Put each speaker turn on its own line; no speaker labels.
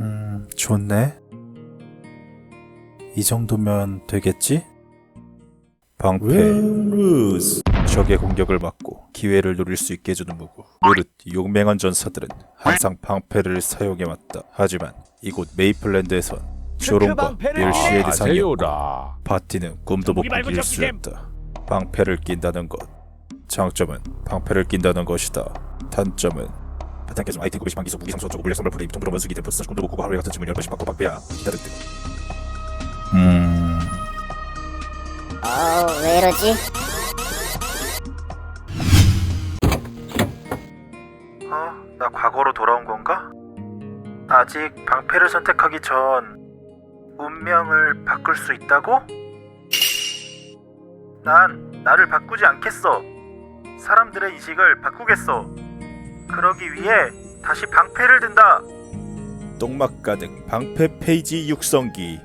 음, 좋네. 이 정도면 되겠지? 방패 루스 적의 공격을 막고 기회를 노릴 수 있게 해주는 무구 무릇 용맹한 전사들은 항상 방패를 사용해왔다 하지만 이곳 메이플랜드에선 조롱과 멸시의 대상이었고
아세요라.
파티는 꿈도 못 꾸길
잼.
수였다 방패를 낀다는 것 장점은 방패를 낀다는 것이다 단점은 바탕 계속 아이템 구입 기소 무기 상수 어쩌고 물약 선물 프레임 통으로 원수기 대포 스타시 꿈도 못 꾸고 하루에 같은 질문 10번씩 받고 방패야 기타 등등 음...
어, 왜 이러지?
어? 나 과거로 돌아온 건가? 아직 방패를 선택하기 전 운명을 바꿀 수 있다고? 난 나를 바꾸지 않겠어. 사람들의 인식을 바꾸겠어. 그러기 위해 다시 방패를 든다. 똥막 가득 방패 페이지 육성기